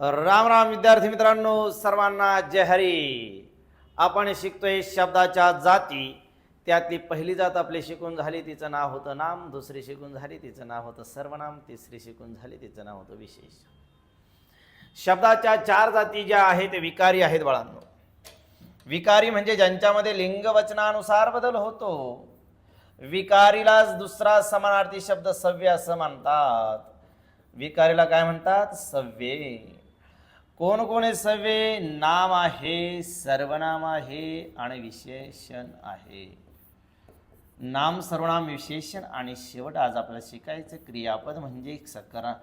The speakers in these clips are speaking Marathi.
राम राम विद्यार्थी मित्रांनो सर्वांना जय हरी. आपण शिकतोय शब्दाच्या जाती. त्यातली पहिली जात आपली शिकून झाली तिचं नाव होतं नाम. दुसरी शिकून झाली तिचं नाव होतं सर्वनाम. तिसरी शिकून झाली तिचं नाव होतं विशेष. शब्दाच्या चार जाती ज्या आहेत ते विकारी आहेत बाळांनो. विकारी म्हणजे ज्यांच्यामध्ये लिंग वचनानुसार बदल होतो. विकारीलाच दुसरा समानार्थी शब्द सव्य असं मानतात विकारीला काय म्हणतात? सव्ये. कोण कोण आहे नाम आहे सर्वनाम आहे आणि विशेषण आहे. नाम सर्वनाम विशेषण आणि शेवट आज आपल्याला शिकायचं क्रियापद म्हणजे सकरा.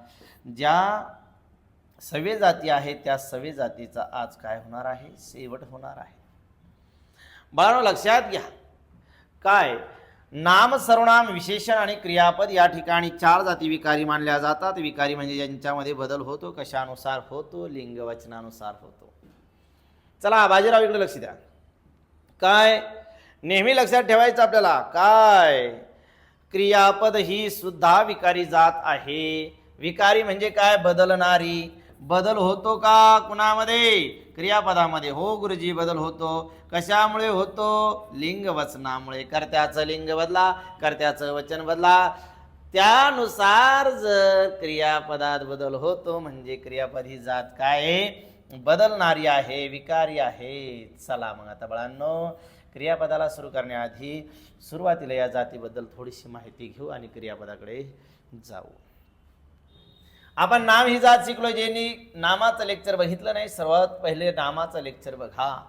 ज्या सव्य जाती आहेत त्या सव्य जातीचा आज काय होणार आहे? शेवट होणार आहे. बाळांनो लक्षात घ्या. काय? नाम सर्वनाम विशेषण आणि क्रियापद या ठिकाणी चार जाती विकारी मानल्या जातात. विकारी म्हणजे ज्यांच्यामध्ये बदल होतो कशानुसार होतो लिंगवचनानुसार होतो. चला बाजीराव इकडे लक्ष द्या. काय? नेहमी लक्षात ठेवायचं आपल्याला. काय? क्रियापद ही सुद्धा विकारी जात आहे. विकारी म्हणजे काय? बदलणारी. बदल होतो का कुणामध्ये? क्रियापदामध्ये. हो गुरुजी बदल होतो. कशामुळे होतो? लिंग वचनामुळे कर्त्याचं लिंग बदला कर्त्याचं वचन बदला. त्यानुसार जर क्रियापदात बदल होतो म्हणजे क्रियापद ही जात काय? बदलणारी आहे विकारी आहे. चला मग आता बाळांनो क्रियापदाला सुरू करण्याआधी सुरुवातीला या जातीबद्दल थोडीशी माहिती घेऊ आणि क्रियापदाकडे जाऊ. आपण नाम ही जात शिकलो ज्यांनी नामाचं लेक्चर बघितलं नाही सर्वात पहिले नामाचं लेक्चर बघा.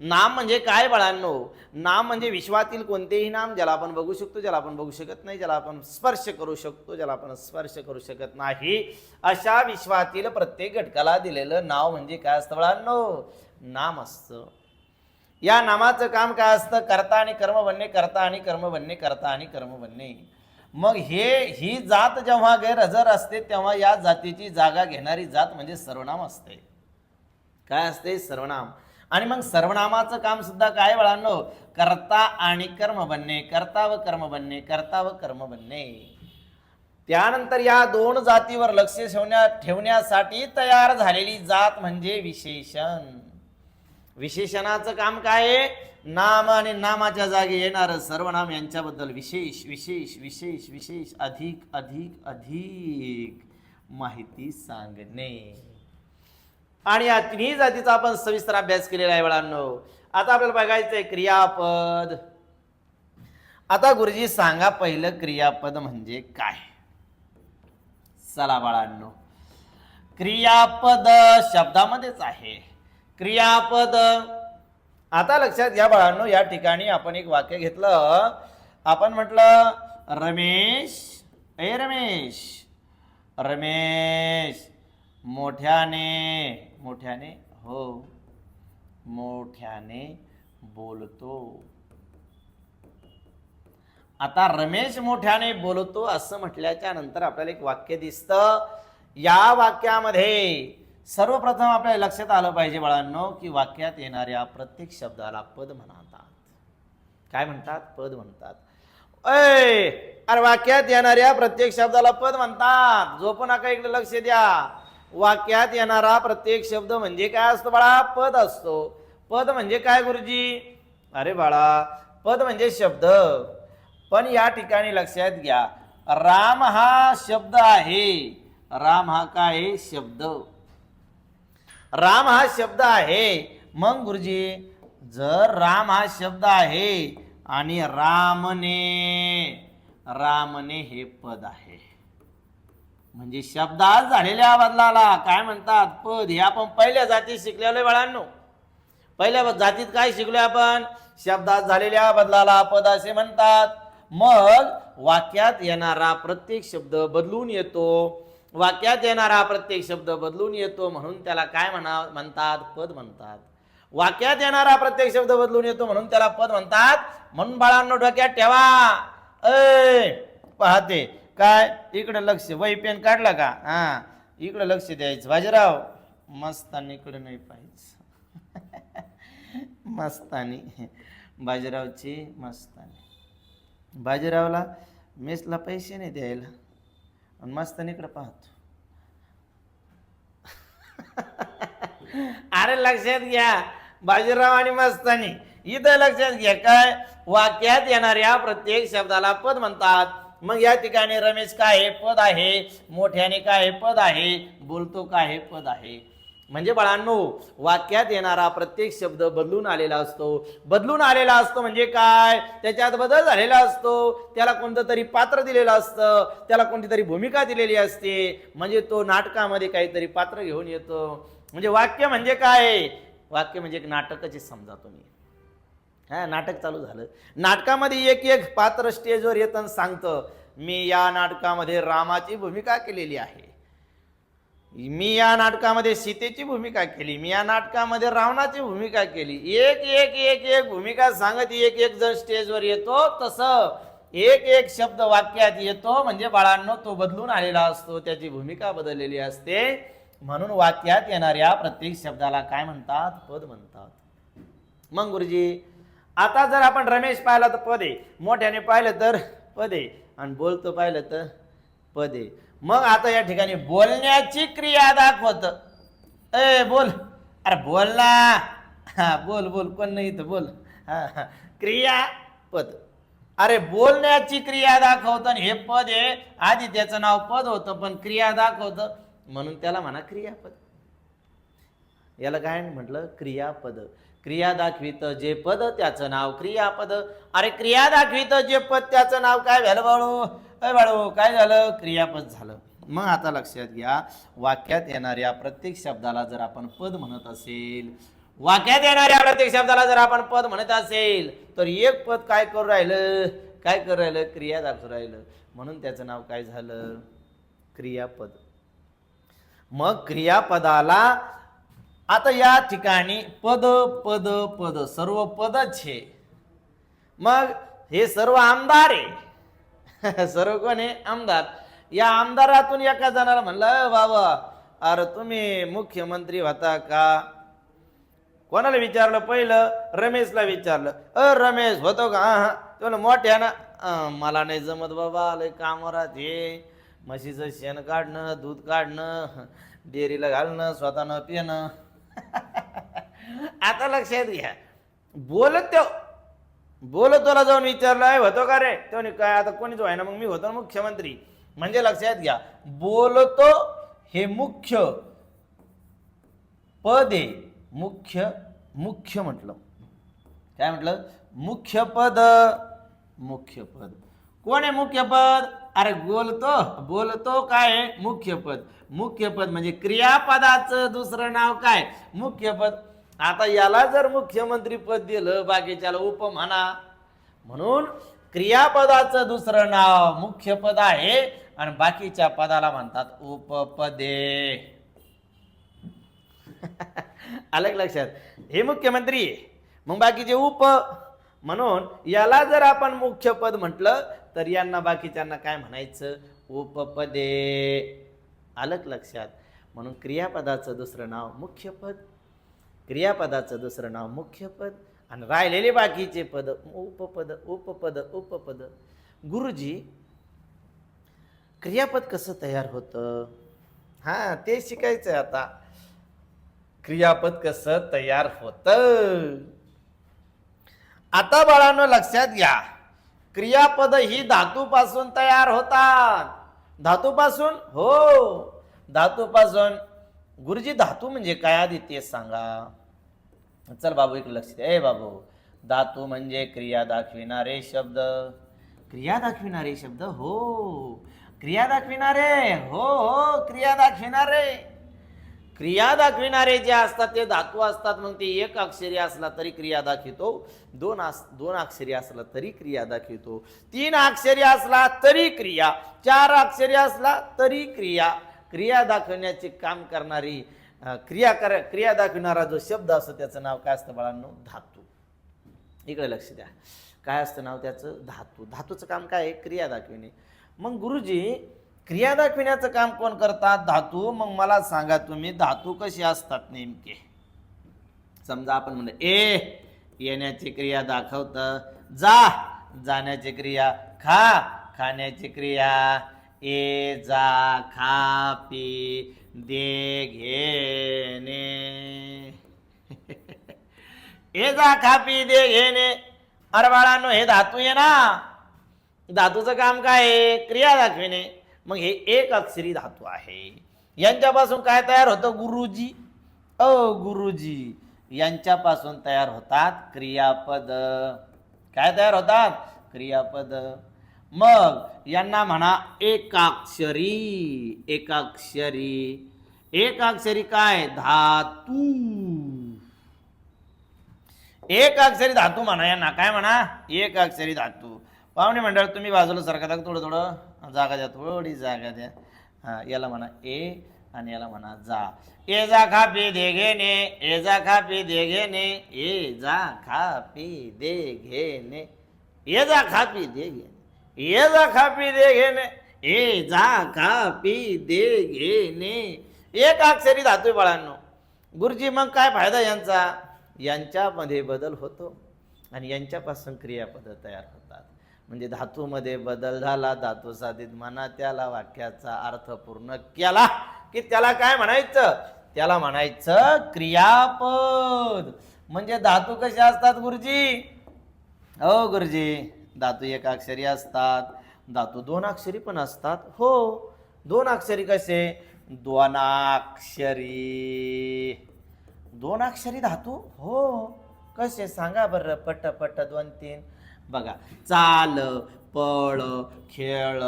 नाम म्हणजे काय बाळांनो? नाम म्हणजे विश्वातील कोणतेही नाम ज्याला आपण बघू शकतो ज्याला आपण बघू शकत नाही ज्याला आपण स्पर्श करू शकतो ज्याला आपण स्पर्श करू शकत नाही. अशा विश्वातील प्रत्येक घटकाला दिलेलं नाव म्हणजे काय असतं बाळांनो? नाम असतं. या नामाचं काम काय असतं? करता आणि कर्म बनणे करता आणि कर्म बनणे करता आणि कर्म बनणे. मग हे ही जात जेव्हा गैरहजर असते तेव्हा या जातीची जागा घेणारी जात म्हणजे सर्वनाम असते. काय असते? सर्वनाम. आणि मग सर्वनामाचं काम सुद्धा काय वळांनो कर्ता आणि कर्म बनणे. कर्ता व कर्म बनणे कर्ता व कर्म बनणे. त्यानंतर या दोन जातीवर लक्ष ठेवण्या ठेवण्यासाठी तयार झालेली जात म्हणजे विशेषण. विशेषणाचं काम काय आहे? नाम आणि नामाच्या जागी येणारं सर्वनाम यांच्याबद्दल विशेष विशेष विशेष विशेष अधिक अधिक अधिक माहिती सांगणे. आणि या तिन्ही जातीचा आपण सविस्तर अभ्यास केलेला आहे बाळांनो आता आपल्याला बघायचंय क्रियापद. आता गुरुजी सांगा पहिलं क्रियापद म्हणजे काय? चला बाळांनो. क्रियापद शब्दामध्येच आहे. क्रियापद आता लक्षात घ्या बाळांनो या ठिकाणी आपण एक वाक्य घेतलं. आपण म्हटलं रमेश ए रमेश रमेश मोठ्याने मोठ्याने हो मोठ्याने बोलतो. आता रमेश मोठ्याने बोलतो असं म्हटल्याच्या नंतर आपल्याला एक वाक्य दिसतं. या वाक्यामध्ये सर्वप्रथम आपल्या लक्षात आलं पाहिजे बाळांनो की वाक्यात येणाऱ्या प्रत्येक शब्दाला पद म्हणतात. काय म्हणतात? पद म्हणतात. अय अरे वाक्यात येणाऱ्या प्रत्येक शब्दाला पद म्हणतात. झोपू नका इकडे लक्ष द्या. वाक्यात येणारा प्रत्येक शब्द म्हणजे काय असतो बाळा? पद असतो. पद म्हणजे काय गुरुजी? अरे बाळा पद म्हणजे शब्द. पण या ठिकाणी लक्षात घ्या. राम हा शब्द आहे. राम हा काय? शब्द. राम हा शब्द आहे. मग गुरुजी जर राम हा शब्द आहे आणि रामने रामने हे पद आहे. म्हणजे शब्दात झालेल्या बदलाला काय म्हणतात? पद हे आपण पहिल्या जातीत शिकलेलो बाळांनो. पहिल्या जातीत काय शिकलोय आपण? शब्दात झालेल्या बदलाला पद असे म्हणतात. मग वाक्यात येणारा प्रत्येक शब्द बदलून येतो. वाक्यात येणारा प्रत्येक शब्द बदलून येतो म्हणून त्याला काय म्हणा म्हणतात? पद म्हणतात. वाक्यात येणारा प्रत्येक शब्द बदलून येतो म्हणून त्याला पद म्हणतात? म्हणून बाळांनो डोक्यात ठेवा. अय पाहते. काय? इकडे लक्ष. वही पेन काढला का? हा. इकडे लक्ष द्यायचं. बाजीराव मस्तानी इकडे नाही पाहिजे मस्तानी. बाजीरावची मस्तानी. बाजीरावला मेसला पैसे नाही द्यायला. आणि मस्तानीकडे पाहतो. अरे लक्षात घ्या बाजीराव आणि मस्तानी इथं लक्षात घ्या काय? वाक्यात येणाऱ्या प्रत्येक शब्दाला पद म्हणतात. मग या ठिकाणी रमेश काय हे पद आहे? मोठ्याने काय हे पद आहे? बोलतो काय हे पद आहे? म्हणजे बाळांनो वाक्यात येणारा प्रत्येक शब्द बदलून आलेला असतो. बदलून आलेला असतो म्हणजे काय? त्याच्यात बदल झालेला असतो. त्याला कोणतं तरी पात्र दिलेलं असतं. त्याला कोणती तरी भूमिका दिलेली असते. म्हणजे तो नाटकामध्ये काहीतरी पात्र घेऊन येतो. म्हणजे वाक्य म्हणजे काय? वाक्य म्हणजे एक नाटकच समजा तुम्ही. हा नाटक चालू झालं. नाटकामध्ये एक एक पात्र स्टेजवर येतं सांगतं मी या नाटकामध्ये रामाची भूमिका केलेली आहे. मी या नाटकामध्ये सीतेची भूमिका केली मी या नाटकामध्ये रावणाची भूमिका केली. एक एक एक एक भूमिका सांगत एक एक जण स्टेजवर येतो तसं एक एक शब्द वाक्यात येतो. म्हणजे बाळांनो तो बदलून आलेला असतो त्याची भूमिका बदललेली असते. म्हणून वाक्यात येणाऱ्या प्रत्येक शब्दाला काय म्हणतात? पद म्हणतात. मग गुरुजी आता जर आपण रमेश पाहिला तर पदे. मोठ्याने पाहिलं तर पदे. आणि बोलतो पाहिलं तर पदे. मग आता या ठिकाणी बोलण्याची क्रिया दाखवत. ए बोल. अरे बोल ना. हा बोल बोल. कोण नाही इथं? बोल. हा हा. क्रिया पद अरे बोलण्याची क्रिया दाखवतं आणि हे पद आहे आधी त्याचं नाव पद होतं पण क्रिया दाखवतं. म्हणून त्याला म्हणा क्रियापद. याला काय म्हटलं? क्रियापद. क्रिया दाखवित जे पद त्याचं नाव क्रियापद. अरे क्रिया दाखवित जे पद त्याचं नाव काय झालं बाळू? अय बाळू काय झालं? क्रियापद झालं. मग आता लक्षात घ्या वाक्यात येणाऱ्या प्रत्येक शब्दाला जर आपण पद म्हणत असेल वाक्यात येणाऱ्या प्रत्येक शब्दाला जर आपण पद म्हणत असेल तर एक पद काय करू राहिलं? काय करू राहिलं? क्रिया दाखवू राहिलं. म्हणून त्याचं नाव काय झालं? क्रियापद. मग क्रियापदाला आता या ठिकाणी पद पद पद सर्व पदच हे. मग हे सर्व आमदार आहे. सर्व कोण आहे आमदार. या आमदारातून एका जणाला म्हणलं बाबा अरे तुम्ही मुख्यमंत्री होता का? कोणाला विचारलं? पहिलं रमेशला विचारलं. अ रमेश होतो का? हा तो मोठ्या ना. मला नाही जमत बाबा लय कामं हे. म्हशीचं शेण काढणं दूध काढणं डेअरीला घालणं स्वतःनं पिणं. आता लक्षात घ्या. बोलत त्या बोलतोला तुला जाऊन विचारलं होतो का रे? तो काय आता कोणीच व्हाय ना मग मी होतो ना मुख्यमंत्री. म्हणजे लक्षात घ्या बोलतो हे मुख्य पद आहे मुख्य मुख्य म्हटलं. काय म्हटलं? मुख्य पद मुख्य पद. कोण आहे मुख्य पद? अरे बोलतो बोलतो काय मुख्य पद. मुख्य पद म्हणजे क्रियापदाचं दुसरं नाव काय? मुख्य पद आता याला जर मुख्यमंत्री पद दिलं बाकीच्याला उप म्हणा. म्हणून क्रियापदाचं दुसरं नाव मुख्य पद आहे आणि बाकीच्या पदाला म्हणतात उपपदे आलं लक्षात? हे मुख्यमंत्री आहे मग बाकीचे उप म्हणून याला जर आपण मुख्य पद म्हटलं तर यांना बाकीच्यांना काय म्हणायचं? उपपदे आलं लक्षात? म्हणून क्रियापदाचं दुसरं नाव मुख्य पद. क्रियापदाचं दुसरं नाव मुख्य पद आणि राहिलेले बाकीचे पद उपपद उपपद उपपद. गुरुजी क्रियापद कसं तयार होतं? हां ते शिकायचं आहे आता. क्रियापद कसं तयार होतं? आता बाळांनो लक्षात घ्या. क्रियापद ही धातूपासून तयार होतात. धातूपासून? हो. धातूपासून गुरुजी धातू म्हणजे काय आधी ते सांगा? चल बाबू एक लक्ष द्या ए बाबू धातू म्हणजे क्रिया दाखविणारे शब्द. क्रिया दाखविणारे शब्द? हो. क्रिया दाखविणारे? हो हो. क्रिया दाखविणारे. क्रिया दाखविणारे जे असतात ते धातू असतात. मग ते एक अक्षरी असला तरी क्रिया दाखवितो. दोन आस दोन अक्षरी असला तरी क्रिया दाखवितो. तीन अक्षरी असला तरी क्रिया. चार अक्षरी असला तरी क्रिया. क्रिया दाखवण्याचे काम करणारी क्रिया कर क्रिया दाखविणारा जो शब्द असतो त्याचं नाव काय असतं बाळांनो? धातू. इकडे लक्ष द्या. काय असतं नाव त्याचं? धातू. धातूचं काम काय आहे? क्रिया दाखविणे. मग गुरुजी क्रिया दाखविण्याचं काम कोण करतात? धातू. मग मला सांगा तुम्ही धातू कसे असतात नेमके? समजा आपण म्हणलं ए येण्याची क्रिया दाखवतं. जा जाण्याची क्रिया खा खाण्याची क्रिया. ए जा खा पी दे घेणे ए जा खा पी दे घेणे अरे बाळांनो हे धातू आहे ना. धातूचं काम काय आहे? क्रिया दाखविणे. मग हे एक अक्षरी धातू आहे. यांच्यापासून काय तयार होतं? गुरुजी. अ गुरुजी. यांच्यापासून तयार होतात क्रियापद. काय तयार होतात? क्रियापद. मग यांना म्हणा एकाक्षरी एकाक्षरी. एकाक्षरी काय? धातू. एकाक्षरी धातू म्हणा यांना. काय म्हणा? एकाक्षरी धातू. पाहुणे मंडळ तुम्ही बाजूला सरका दाखव थोडं थोडं. जागा द्या थोडी जागा द्या. हा याला म्हणा ए आणि याला म्हणा जा. ए जा खा पी दे घेणे ए जा खा पे दे घेणे ए जा खा पी दे घेणे ए जा खा पी दे घेणे ये जा खा पी दे घेणे ए जा खा पी दे घेणे. एक अक्षरी धातू बाळांनो. गुरुजी मग काय फायदा यांचा? यांच्यामध्ये बदल होतो आणि यांच्यापासून क्रियापद तयार होतात. म्हणजे धातूमध्ये बदल झाला धातू साधित म्हणा त्याला वाक्याचा अर्थ पूर्ण केला. की त्याला काय म्हणायचं? त्याला म्हणायचं क्रियापद. म्हणजे धातू कसे असतात गुरुजी? हो गुरुजी. धातू एक अक्षरी असतात धातू दोन अक्षरी पण असतात. हो दोन अक्षरी कसे? द्वनाक्षरी दोन अक्षरी धातू? हो कसे? सांगा बरं पट पट दोन तीन. बघा चाल पळ खेळ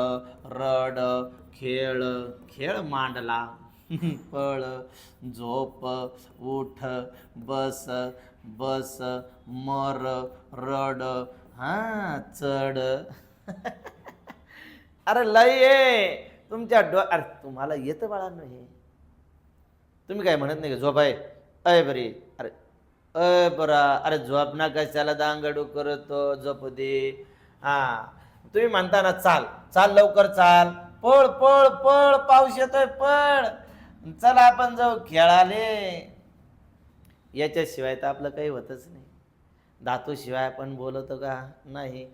रड खेळ खेळ मांडला. पळ झोप उठ बस बस मर रड हा चढ. अरे लय ये. तुमच्या डो अरे तुम्हाला येतं बाळांनो हे. तुम्ही काय म्हणत नाही का झोप आहे? अय बरी. अरे अय बरा. अरे झोप ना कशाला दांगडू करतो झोप दे. हा. तुम्ही म्हणता ना चाल. चाल लवकर चाल. पळ पळ पळ. पाऊस येतोय पळ. चला आपण जाऊ खेळाले. याच्याशिवाय तर आपलं काही होतच नाही. धातूशिवाय आपण बोलतो का? नाही.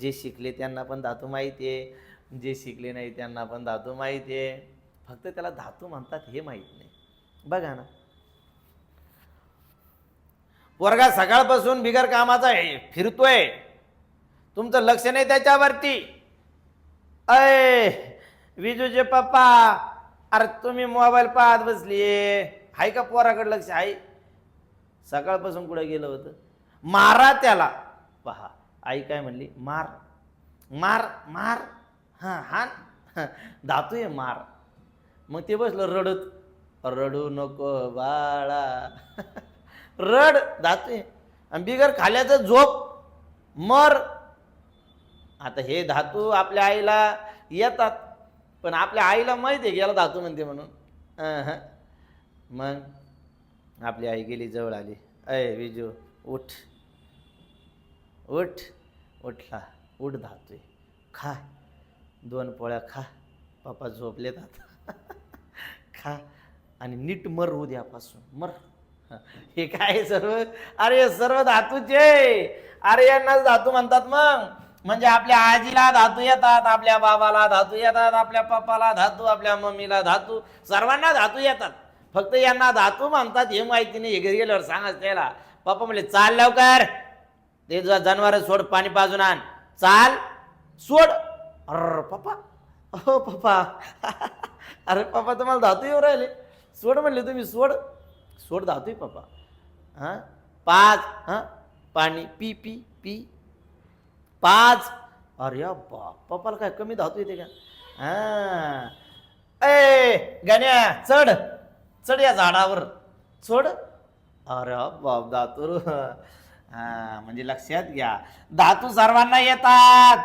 जे शिकले त्यांना पण धातू माहिती आहे जे शिकले नाही त्यांना पण धातू माहिती आहे फक्त त्याला धातू म्हणतात हे माहीत नाही. बघा ना. पोरगा सकाळपासून बिगर कामाचा आहे फिरतोय. तुमचं लक्ष नाही त्याच्यावरती. अय विजूचे पप्पा अरे तुम्ही मोबाईल पाहत बसलीये. हाय का पोराकडे लक्ष? आहे. सकाळपासून कुठे गेलं होतं? मारा त्याला. पहा आई काय म्हणली? मार. मार मार. हां हान धातू आहे मार. मग ते बसलं रडत. रडू नको बाळा. रड धातू आहे आणि बिगर खाल्याचं झोप. मर. आता हे धातू आपल्या आईला येतात. पण आपल्या आईला माहिती आहे याला धातू म्हणते म्हणून. मग आपली आई गेली जवळ आली. अय विजू. उठ. उठ. उठला. उठ धातोय. खा. दोन पोळ्या खा. पप्पा झोपले जात खा. आणि नीट मर उद्यापासून. द्यापासून मर. हे काय सर्व? अरे सर्व धातूचे. अरे यांनाच धातू म्हणतात मग. म्हणजे आपल्या आजीला धातू येतात आपल्या बाबाला धातू येतात आपल्या पप्पाला धातू आपल्या मम्मीला धातू. सर्वांना धातू येतात. फक्त यांना धातू म्हणतात हे माहिती नाही. हे घरी गेल्यावर सांगाच त्याला. पप्पा म्हणले चाल लवकर. ते जनावर सोड पाणी पाजून आण. चाल सोड. अर पप्पा. हो पप्पा. अरे पप्पा तुम्हाला धावतो येऊ राहिले. सोड म्हणले तुम्ही सोड. सोड धातू पप्पा. हां? पाच हां? पाणी. पी पी पी. पाच अरे बाप पप्पाला काय कमी धावतो येते का? हां. ए गण्या चढ. चढ या झाडावर. चढ अरे बाप धातू. हा म्हणजे लक्षात घ्या. धातू सर्वांना येतात.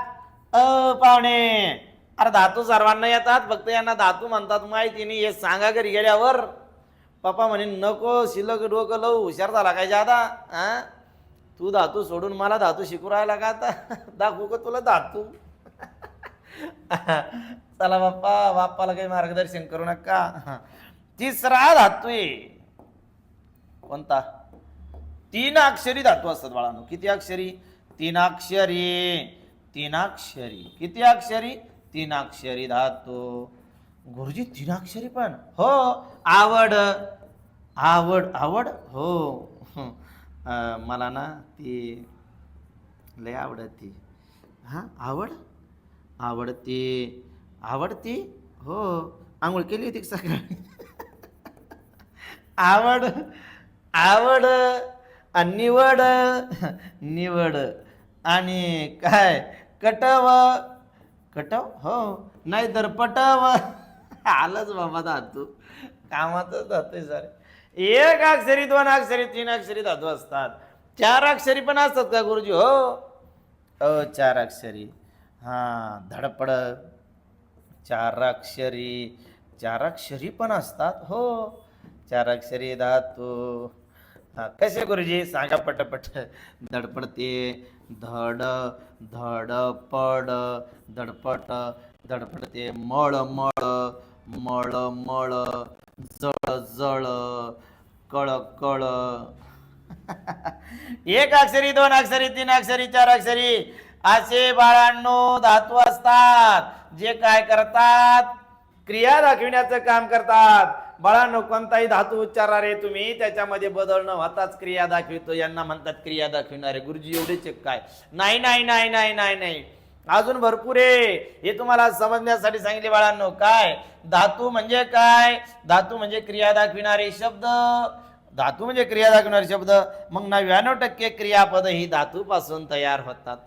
अ पाहुणे. अरे धातू सर्वांना येतात. फक्त यांना धातू म्हणतात माहिती नाही. हे सांगा घरी गेल्यावर. पप्पा म्हणे नको शिल्लक डोकं लव हुशार झाला काय जादा? हा तू धातू सोडून मला धातू शिकू राहिला का आता? दाखवू का तुला धातू? चला बाप्पा बाप्पाला काही मार्गदर्शन करू नका. तिसरा धातू आहे. कोणता? तीन अक्षरी धातू असतात बाळांनो. किती अक्षरी? तीन अक्षरी. तीन अक्षरी. किती अक्षरी? तीन अक्षरी धातू. गुरुजी तीन अक्षरी पण. हो. आवड. आवड. आवड? हो. मला ना ती लय आवडती. हां आवड? आवडती. आवडती? हो. आंघोळ केली होती सकाळी? आवड? आवड आणि निवड. निवड आणि काय? कटव. कटव? हो. नाही तर पटव. आलंच बाबा धातू. कामातच धातू सर एक अक्षरी दोन अक्षरी तीन अक्षरी धातू असतात. चार अक्षरी पण असतात का गुरुजी? हो. अ चार अक्षरी. हां धडपड. चार अक्षरी. चार अक्षरी पण असतात? हो. चार अक्षरी धातू. कसे गुरुजी? सांगा पटपट. धडपडते धड धड पड धडपट धडपडते मळ मळ मळ मळ जळ जळ कळ कळ. एक अक्षरी दोन अक्षरी तीन अक्षरी चार अक्षरी. असे बाळांनो धातू असतात. जे काय करतात? क्रिया दाखविण्याचं काम करतात. बाळांनो कोणताही धातू उच्चारा रे तुम्ही त्याच्यामध्ये बदल न होताच क्रिया दाखवितो. यांना म्हणतात क्रिया दाखविणारे. गुरुजी एवढेच काय नाही नाही नाही नाही नाही नाही. अजून भरपूर आहे. हे तुम्हाला समजण्यासाठी सांगितले बाळांनो. काय? धातू म्हणजे काय? धातू म्हणजे क्रिया दाखविणारे शब्द. धातू म्हणजे क्रिया दाखविणारे शब्द. मग नव्याण्णव टक्के क्रियापद ही धातूपासून तयार होतात.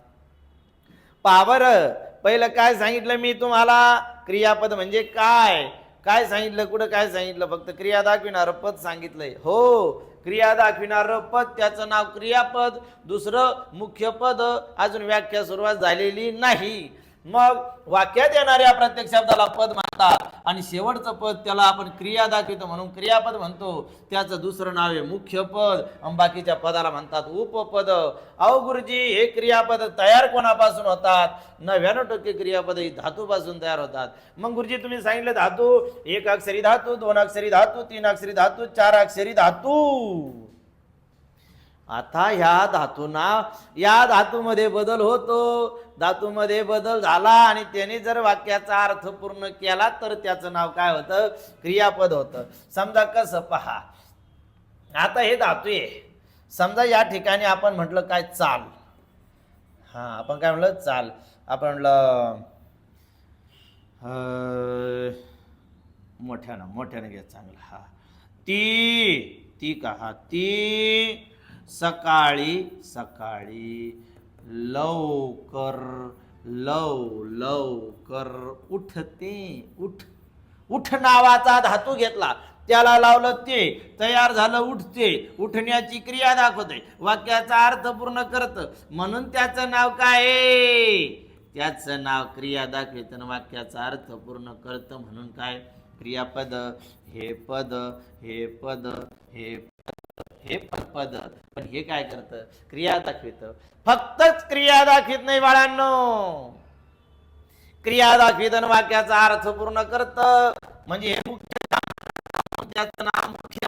पावर बरं पहिलं काय सांगितलं मी तुम्हाला? क्रियापद म्हणजे काय? काय सांगितलं कुठं काय सांगितलं? फक्त क्रिया दाखविणारं पद सांगितलंय. हो क्रिया दाखविणारं पद त्याचं नाव क्रियापद. दुसरं मुख्य पद अजून व्याख्या सुरुवात झालेली नाही. मग वाक्यात येणाऱ्या प्रत्येक शब्दाला पद म्हणतात. आणि शेवटचं पद त्याला आपण क्रिया दाखवितो म्हणून क्रियापद म्हणतो. त्याचं दुसरं नाव आहे मुख्य पद. बाकीच्या पदाला म्हणतात उपपद. अहो गुरुजी हे क्रियापद तयार कोणापासून होतात? नव्याण्णव टक्के क्रियापद ही धातूपासून तयार होतात. मग गुरुजी तुम्ही सांगितलं धातू एक अक्षरी धातू दोन अक्षरी धातू तीन अक्षरी धातू चार अक्षरी धातू. आता ह्या धातूंना या धातूमध्ये बदल होतो. धातूमध्ये बदल झाला आणि त्याने जर वाक्याचा अर्थ पूर्ण केला तर त्याचं नाव काय होतं? क्रियापद होतं. समजा कसं पहा. आता हे धातू आहे. समजा या ठिकाणी आपण म्हटलं काय? चाल. हां आपण काय म्हटलं? चाल. आपण म्हटलं मोठ्यानं मोठ्यानं घ्या चांगलं. हा. ती ती का? हा ती सकाळी सकाळी लवकर लव लवकर उठते उठ. उठ नावाचा धातू घेतला. त्याला लावलं ते तयार झालं उठते. उठण्याची क्रिया दाखवते. वाक्याचा अर्थ पूर्ण करत. म्हणून त्याचं नाव काय त्याचं नाव क्रिया दाखवित आणि वाक्याचा अर्थ पूर्ण करतं. म्हणून काय? क्रियापद. हे पद हे पद हे पद हे पद. पण हे काय करत? क्रिया दाखवित. फक्तच क्रिया दाखवित नाही बाळांनो. क्रिया दाखवित वाक्याचा अर्थ पूर्ण करत. म्हणजे हे मुख्य त्याचं नाव मुख्य